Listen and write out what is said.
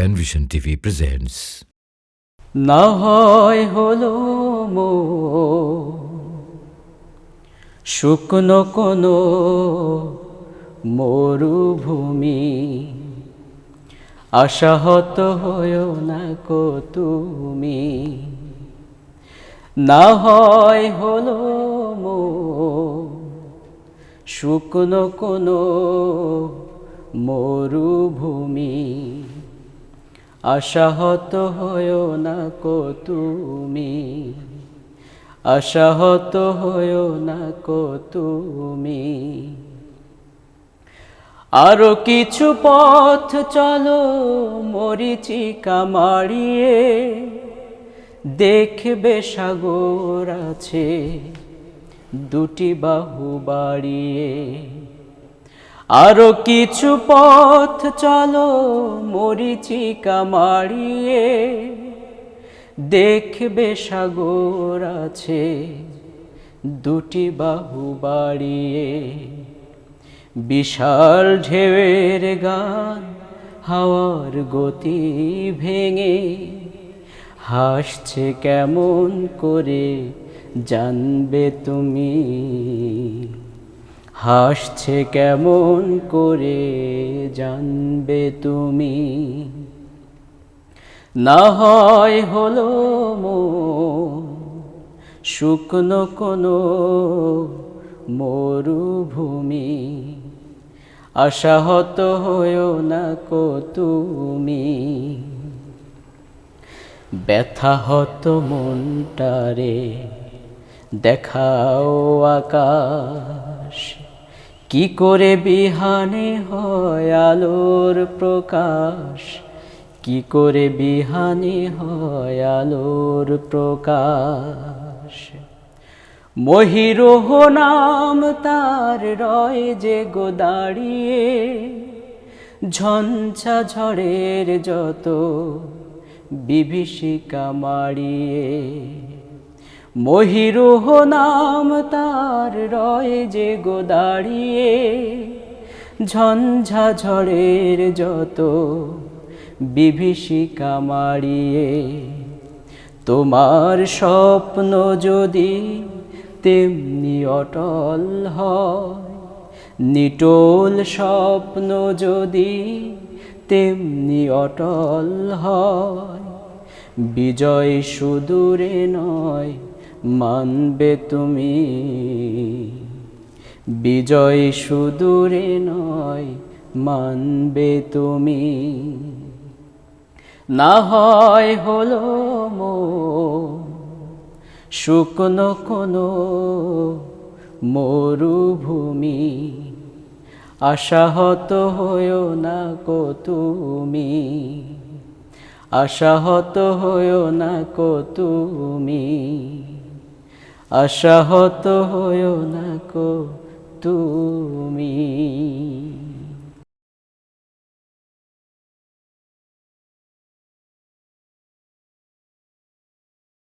Panvision TV presents না হয় হলো মো শুকনো কোনো মরুভূমি। আশাহত হয়েও না কো তুমি। না হয় হলো মো শুকনো কোনো মরুভূমি। আশাহত হয়েও না কো তুমি। আশাহত হয়েও না কো তুমি। আরও কিছু পথ চলো মরিচিকা মারিয়ে দেখবে সাগর আছে দুটি বাহু বাড়িয়ে। আরও কিছু পথ চলো, মরিচিকা মারিয়ে। দেখবে সাগর আছে, দুটি বাহু বাড়িয়ে। বিশাল ঢেউয়ের গান হাওয়ার গতি ভেঙে। হাসছে কেমন করে জানবে তুমি? হাসছে কেমন করে জানবে তুমি? না হয় হলো শুকনো কোনো মরুভূমি। আশাহত হয়েও না কো তুমি। ব্যথাহত মনটারে, দেখাও আকাশ। কি করে বিহানে হয় আলোর প্রকাশ? কি করে বিহানে হয় আলোর প্রকাশ? মহিরোহ নাম তার রয় যে গো দাঁড়িয়ে, ঝঞ্ঝা ঝড়ের যত বিভীষিকা মারিয়ে মহিরোহ নাম তার রয় যে গো দাঁড়িয়ে, ঝঞ্ঝা ঝড়ের যত বিভীষিকা মারিয়ে তোমার স্বপ্ন যদি তেমনি অটল হয়, নিটোল স্বপ্ন যদি তেমনি অটল হয়, বিজয় সুদূরে নয় মানবে তুমি। বিজয় সুদূরে নয়, মানবে তুমি। না হয় হলো মো শুকনো কোনো মরুভূমি। আশাহত হয়েও না কো তুমি। আশাহত হয়েও না কো তুমি। আশাহত হয়েও নাকো তুমি।